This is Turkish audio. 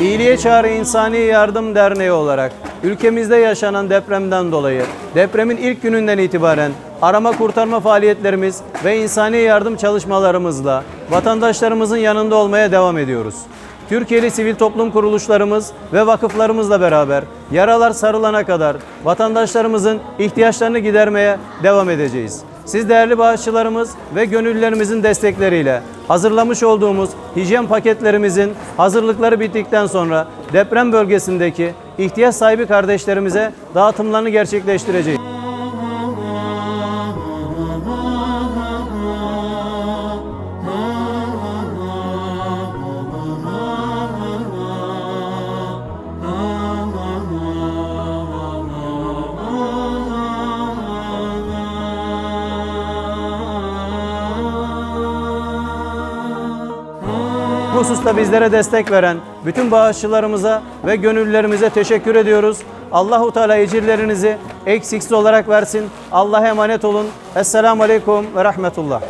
İyiliğe Çağrı İnsani Yardım Derneği olarak ülkemizde yaşanan depremden dolayı depremin ilk gününden itibaren arama kurtarma faaliyetlerimiz ve insani yardım çalışmalarımızla vatandaşlarımızın yanında olmaya devam ediyoruz. Türkiye'li sivil toplum kuruluşlarımız ve vakıflarımızla beraber yaralar sarılana kadar vatandaşlarımızın ihtiyaçlarını gidermeye devam edeceğiz. Siz değerli bağışçılarımız ve gönüllülerimizin destekleriyle hazırlamış olduğumuz hijyen paketlerimizin hazırlıkları bittikten sonra deprem bölgesindeki ihtiyaç sahibi kardeşlerimize dağıtımlarını gerçekleştireceğiz. Bu hususta bizlere destek veren bütün bağışçılarımıza ve gönüllülerimize teşekkür ediyoruz. Allahu Teala ecirlerinizi eksiksiz olarak versin. Allah'a emanet olun. Esselamu Aleyküm ve Rahmetullah.